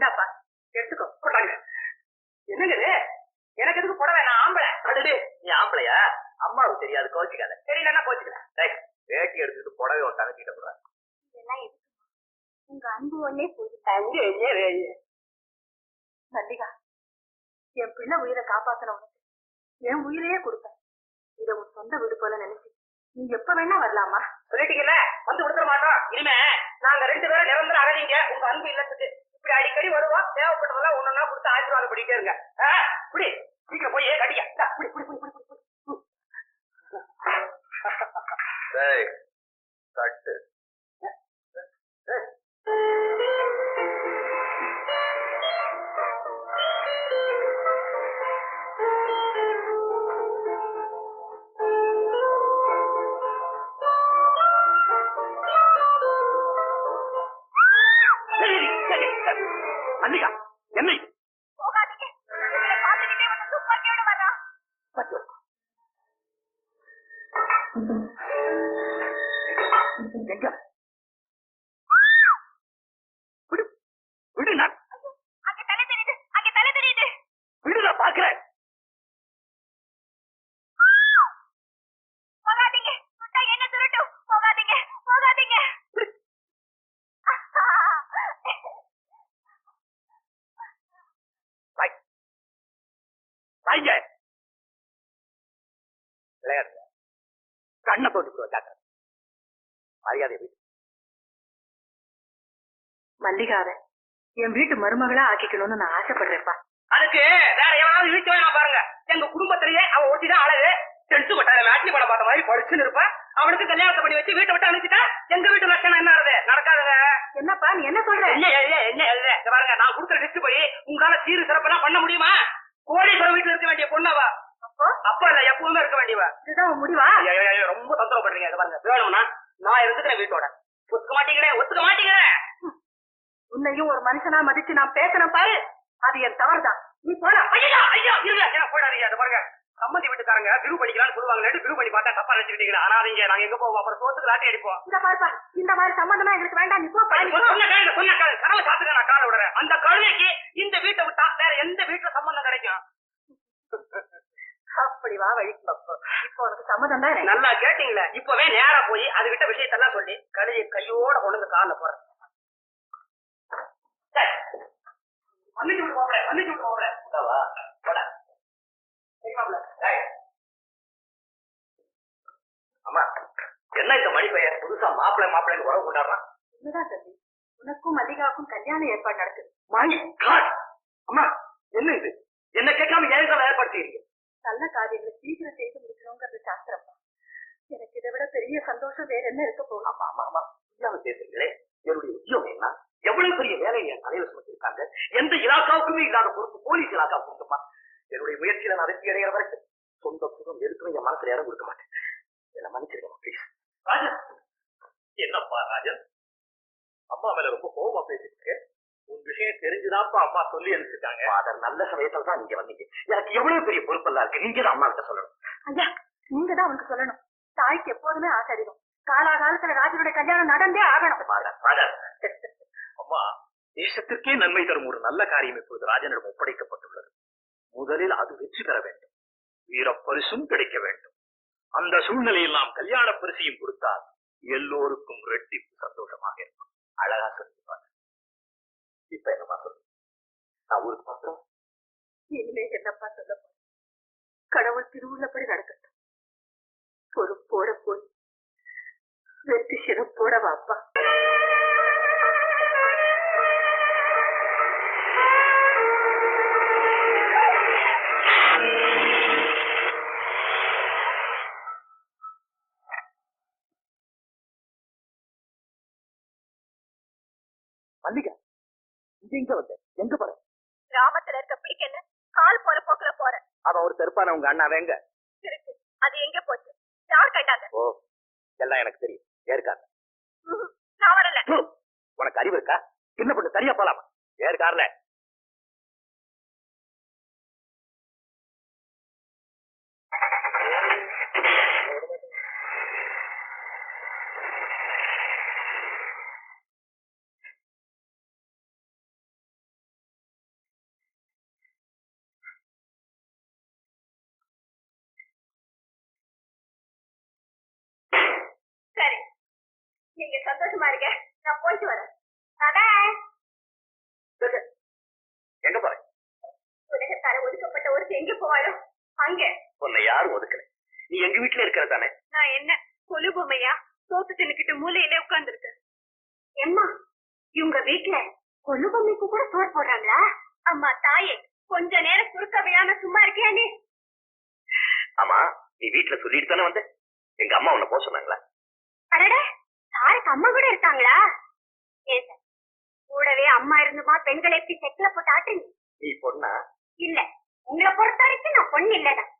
இந்தாப்பா எடுத்துக்கோ கொண்டாங்க என்னங்க எனக்கு எதுக்கு புடவை? நான் ஆம்பளை. அடடே நீ ஆம்பளையா? அம்மாவுக்கு தெரியாது கோச்சிக்காத. தெரியலன்னா போச்சுக்கிறேன் டேய், வேட்டி எடுத்துட்டு புடவை உன் தங்கச்சிட்ட கூட இதெல்லாம் உங்க அன்பு ஒன்னே போதும். அங்கே மல்லிகா என் பிள்ளை உயிரை காப்பாத்தணும் என் உயிரையே கொடுப்பேன் இத உன் சொந்த வீடு போல நினைச்சு. நீ எப்ப வேணா வரலாமா? சொல்லிட்டீங்கல்ல வந்து கொடுத்துட மாட்டோம். இனிமே நாங்க ரெண்டு பேரும் நிரந்தர அகதிங்க உங்க அன்பு இல்லத்துக்கு. இப்படி அடிக்கடி வருவோம் தேவைப்பட்டதெல்லாம் ஒன்னொன்னா கொடுத்து ஆசீர்வாதம் பண்ணிட்டே இருங்க. குடி. சீக்கிரம் போய் கடிக்க விளையாடுங்க. கண்ணை போட்டு வச்சாக்க மரியாதை வீட்டு மல்லிகாவை என் வீட்டு மருமகளா ஆக்கிக்கணும்னு நான் ஆசைப்படுறேன்ப்பா. அதுக்கு வேற எவனாவது வீட்டு வேணா பாருங்க. எங்க குடும்பத்திலேயே அவன் ஒட்டிதான் அழகு. டென்த்து கொட்டாத மேட்னி படம் பார்த்த மாதிரி படிச்சுன்னு இருப்பான். அவனுக்கு கல்யாணத்தை பண்ணி வச்சு வீட்டை விட்டு அனுப்பிச்சிட்டா எங்க வீட்டு லட்சணம் என்ன ஆகுது நடக்காதுங்க என்னப்பா நீ என்ன சொல்ற என்ன எழுத என்ன எழுத இங்க பாருங்க நான் கொடுக்குற லிஸ்ட் போய் உங்களால சீரு சிறப்பெல்லாம் பண்ண முடியுமா கோடீஸ்வரம் வீட்டுல இருக்க வேண்டிய பொண்ணவா அப்போ அப்ப இல்ல எப்பவுமே இருக்க வேண்டியவ இதுதான் முடிவா? ரொம்ப தொந்தரவு பண்றீங்க இங்க பாருங்க வேணும்னா நான் இருந்துக்கிறேன் வீட்டோட. ஒத்துக்க மாட்டேங்கிறேன் ஒத்துக்க மாட்டேங்கிறேன் உன்னையும் ஒரு மனுஷனா மதிச்சு நான் பேசணும் பாரு. அது என் தவறுதான். நீ போலாம் ஐயா ஐயா இருங்க என்ன போயிடாதீங்க அது பாருங்க. சம்மந்தி வீட்டுக்காரங்க பிரிவு பண்ணிக்கலாம்னு சொல்லுவாங்க பிரிவு பண்ணி பார்த்தா தப்பா நினைச்சுக்கிட்டீங்க ஆனாதீங்க நாங்க எங்க போவோம்? அப்புறம் சோத்துக்கு லாட்டி அடிப்போம். இந்த பாருப்பா இந்த மாதிரி சம்மந்தமா எங்களுக்கு வேண்டாம். நீ போப்பா நீ போ. சொன்ன சொன்ன கடலை காத்துக்க நான் காலை விடுறேன். அந்த கழுதைக்கு இந்த வீட்டை விட்டா வேற எந்த வீட்டுல சம்பந்தம் கிடைக்கும்? அப்படி வா வழி இப்போ உனக்கு சம்மதம் தானே? நல்லா கேட்டீங்களே இப்பவே நேரா போய் அதுகிட்ட விஷயத்தெல்லாம் சொல்லி கழுதையை கையோட கொண்டு காலில் போறேன் போகல மன்னிச்சு விட்டு போகல இந்தாவா? போடா. அம்மா என்ன இந்த மணி பையன்? புதுசா மாப்பிள்ளை மாப்பிள்ளைன்னு உறவு கொண்டாடுறான். உண்மைதான் தம்பி உனக்கும் மல்லிகாவுக்கும் கல்யாண ஏற்பாடு நடக்குது. மை காட் அம்மா என்ன இது? என்ன கேட்காம ஏன் ஏற்படுத்திடுறீங்க நல்ல காரியங்களை சீக்கிரம் செய்து முடிக்கணுங்கிறது சாஸ்திரம்ப்பா எனக்கு இதை விட பெரிய சந்தோஷம் வேற என்ன இருக்க போகும் ஆமா ஆமா ஆமா. பேசுறீங்களே என்னுடைய உத்தியோகம் என்ன? எவ்வளவு பெரிய வேலையை என் தலையில சுமத்திருக்காங்க? எந்த இலாக்காவுக்குமே இல்லாத பொறுப்பு போலீஸ் இலாக்காவுக்கு உண்டுமா என்னுடைய முயற்சியில நான் வெற்றி அடைகிற வரைக்கும் சொந்த சுகம் எதுக்குமே என் மனசுல இடம் கொடுக்க மாட்டேன். என்ன மன்னிச்சிருங்க ப்ளீஸ் ராஜன்! என்னப்பா ராஜன்? அம்மா மேல ரொம்ப கோபமா பேசிட்டு உன் விஷயம் தெரிஞ்சுதான்ப்பா அம்மா சொல்லி அனுப்பிச்சிட்டாங்க. ஃபாதர் நல்ல சமயத்துல தான் நீங்க வந்தீங்க. எனக்கு எவ்வளவு பெரிய பொறுப்பெல்லாம் இருக்கு. நீங்க தான் அம்மா கிட்ட சொல்லணும். ஐயா நீங்க தான் அவனுக்கு சொல்லணும். தாய்க்கு எப்போதுமே ஆசை அதிகம். காலாகாலத்துல ராஜனுடைய கல்யாணம் நடந்தே ஆகணும். ஃபாதர் ஃபாதர் அம்மா தேசத்திற்கே நன்மை தரும் ஒரு நல்ல காரியம் இப்பொழுது ராஜனிடம் ஒப்படைக்கப்பட்டுள்ளது. முதலில் அது வெற்றி பெற வேண்டும். வீர பரிசும் கிடைக்க வேண்டும். அந்த சூழ்நிலையில் நாம் கல்யாண பரிசையும் கொடுத்தால் எல்லோருக்கும் ரெட்டிப்பு சந்தோஷமாக இருக்கும். அழகா சொல்லிப்பாங்க இப்ப என்னமா சொல்லு நான் ஊருக்கு பார்த்தோம் இனிமே என்னப்பா சொல்ல கடவுள் திருவுள்ளப்படி நடக்கட்டும். பொறுப்போட போய் வெற்றி சிறப்போட வாப்பா. ஒரு செருப்பான உங்க அண்ணா வேங்க அது எங்க போச்சு? யார் கண்டாங்க ஓ எல்லாம் எனக்கு தெரியும். ம்ஹும். நான் வரல. உனக்கு அறிவு இருக்கா? சின்ன பொண்ணு சரியா போலாமா? சந்தோஷமா இருக்கேன் நான் போயிட்டு வரேன். அங்க. உன்னை யாரும் ஒதுக்கல. நீ எங்க வீட்டுல இருக்கிற தானே? நான் என்ன? கொலு பொம்மையா? எம்மா இவங்க வீட்டுல கொலு பொம்மைக்கு கூட சோறு போடுறாங்களா? அம்மா கொஞ்ச நேரம் சுருக்க சும்மா இருக்கியா நீ? ஆமா நீ வீட்டுல சொல்லிட்டு தானே வந்த? எங்க அம்மா உன்னை போக அடடே சாருக்கு அம்மா கூட இருக்காங்களா? ஏன் சார் கூடவே அம்மா இருந்துமா? பெண்களை எப்படி செட்டில போட்டு ஆட்டுங்க நீ பொண்ணா? இல்ல உங்களை பொறுத்த வரைக்கும் நான் பொண்ணு இல்லதான்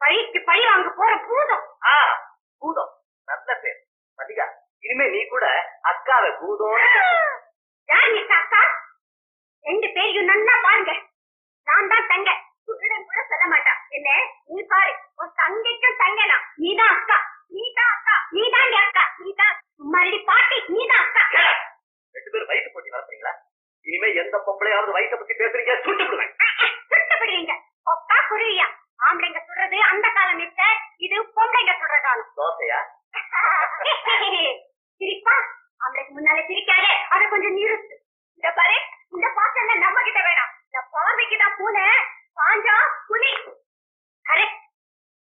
பழிக்கு பழி வாங்க போற பூதம். ஆ பூதம். நல்ல பேர். மதிகா இனிமே நீ கூட அக்காவை பூதம் யார் நீ அக்கா ரெண்டு பேரையும் நல்லா பாருங்க நான் தான் தங்க சுருடன் கூட சொல்ல மாட்டான் என்ன நீ பாரு உன் தங்கைக்கும் தங்கனா நீதான் அக்கா நீதான் அக்கா நீதான் என் அக்கா நீதான் மறுபடி பாட்டி நீதான் அக்கா ரெண்டு பேரும் வயிற்று போட்டி நடத்துறீங்களா இனிமே எந்த பொம்பளையாவது வயிற்றை பத்தி பேசுறீங்க சுட்டு விடுவேன் சுட்டப்படுவீங்க ஒக்கா குருவியா ஆம்பளைங்க சுடுறது அந்த காலம் இல்ல இது பொம்பளைங்க சுடுற காலம் தோசையா சிரிப்பா அவளுக்கு முன்னால சிரிக்காதே அத கொஞ்சம் நிறுத்து இந்த பாரு இந்த பாசம் நம்ம கிட்ட வேணாம் இந்த பார்வைக்கு தான் பூனை பாஞ்சா புலி கரெக்ட்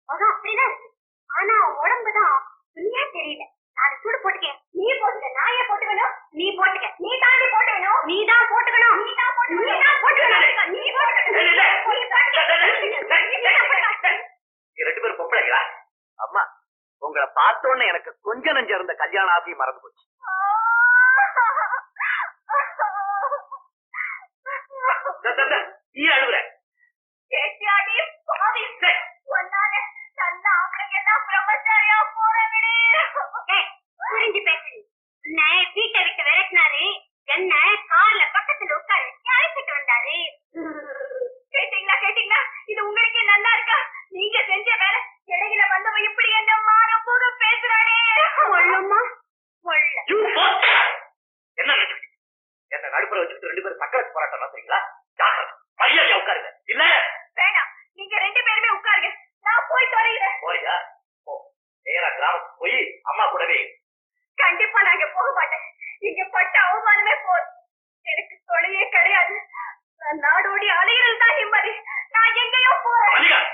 அது அப்படிதான் இருக்கு ஆனா உடம்புதான் துணியா தெரியல நான் சூடு போட்டுக்கேன் நீ போட்டுக்க நான் ஏன் போட்டுக்கணும் நீ போட்டுக்க நீ தாண்டி போட்டுக்கணும் நீ தான் போட்டுக்கணும் நீ தான் போட்டுக்கணும் நீ தான் போட்டுக்கணும் நீ போட்டுக்கணும் இல்ல, இல்ல. நீ போட்டுக்கணும். நீ தான் போட்டுக்கணும். நீ ரெண்டு பேரும் பொம்பளைங்களா அம்மா உங்களை பார்த்த உடனே எனக்கு கொஞ்ச நஞ்ச இருந்த கல்யாண ஆசையும் மறந்து போச்சு நீ அழுகுற வீட்டை விட்டு விரட்டினாரு. என்ன கார்ல பக்கத்துல உட்கார அழைச்சிட்டு வந்தாரு. கேட்டீங்களா கேட்டீங்களா? இது உங்களுக்கே நல்லா இருக்கா? நீங்க செஞ்ச ரெண்டு பேரும் சக்கரை போராட்டம் நடத்துறீங்களா ஜாக்கிரதை. மரியாதையா உட்காருங்க. இல்ல? வேணாம். நீங்க ரெண்டு பேருமே உட்காருங்க. நான் போய் தொலைகிறேன். போறியா போ. நேரா கிராமத்துக்கு போய் அம்மா கூடவே. கண்டிப்பா நான் இங்க போக மாட்டேன். இங்க பட்ட அவமானமே போதும். எனக்கு தொலையே கிடையாது. நான் நாடோடி அலைகிறது தான் நிம்மதி. நான் எங்கேயோ போறேன்.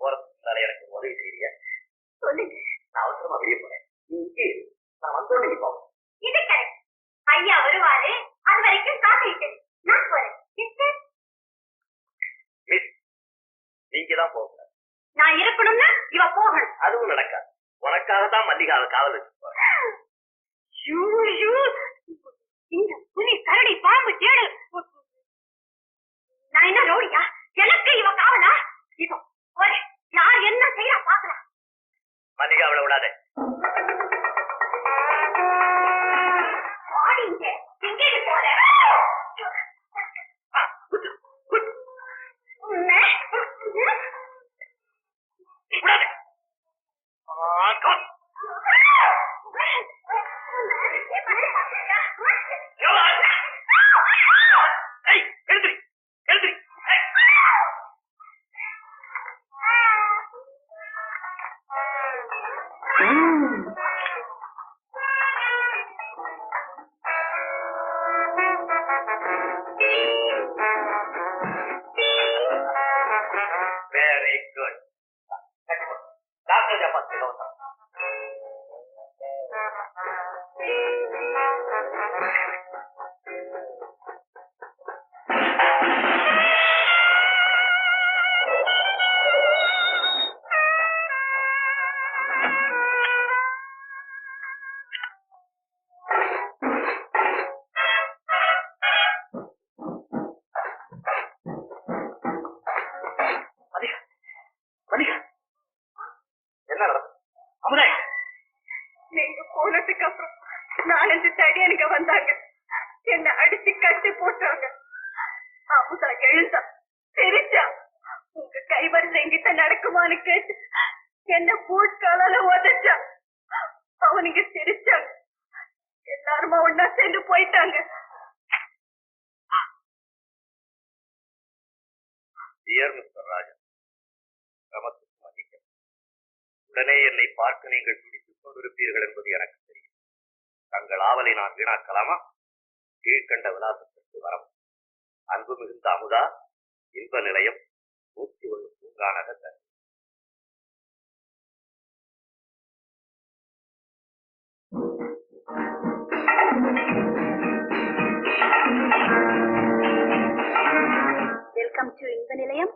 போறதுக்கு எனக்கு உதவி செய்ய சொல்லுங்க. நான் அவசரமா வெளியே போறேன். நீ. நான் வந்தோடனே நீ போவோம் இது கரெக்ட் ஐயா வருவாரு அது வரைக்கும் காத்திட்டு நான் போறேன் சிஸ்டர் மிஸ் நீங்க தான் போக நான் இருக்கணும்னா இவ போகணும். அதுவும் நடக்காது. உனக்காக தான் மல்லிகாவை காவல் வச்சு. இந்த புலி கரடி பாம்பு தேடு running. என்ன நடந்தது அமுதாய் நீங்க போனதுக்கு அப்புறம் நாலஞ்சு தடியனுங்க வந்தாங்க. என்ன அடிச்சு கட்டி போட்டாங்க. அமுதா எழுந்தா தெரிஞ்சா உங்க என்கிட்ட நடக்குமான்னு கேட்டு என்ன பூட்காலால உதச்சா. அவனுங்க சிரிச்சாங்க. எல்லாருமா ஒன்னா சேர்ந்து போயிட்டாங்க. டியர் மிஸ்டர் ராஜன் நமக்கு உடனே என்னை பார்க்க நீங்கள் துடித்துக் கொண்டிருப்பீர்கள் என்பது எனக்கு தெரியும். தங்கள் ஆவலை நான் வீணாக்கலாமா? கீழ்கண்ட விலாசத்திற்கு வரவும் அன்பு மிகுந்த அமுதா இன்ப நிலையம் நூத்தி ஒன்று பூங்கானக தருவி வெல்கம் டு இன்ப நிலையம்.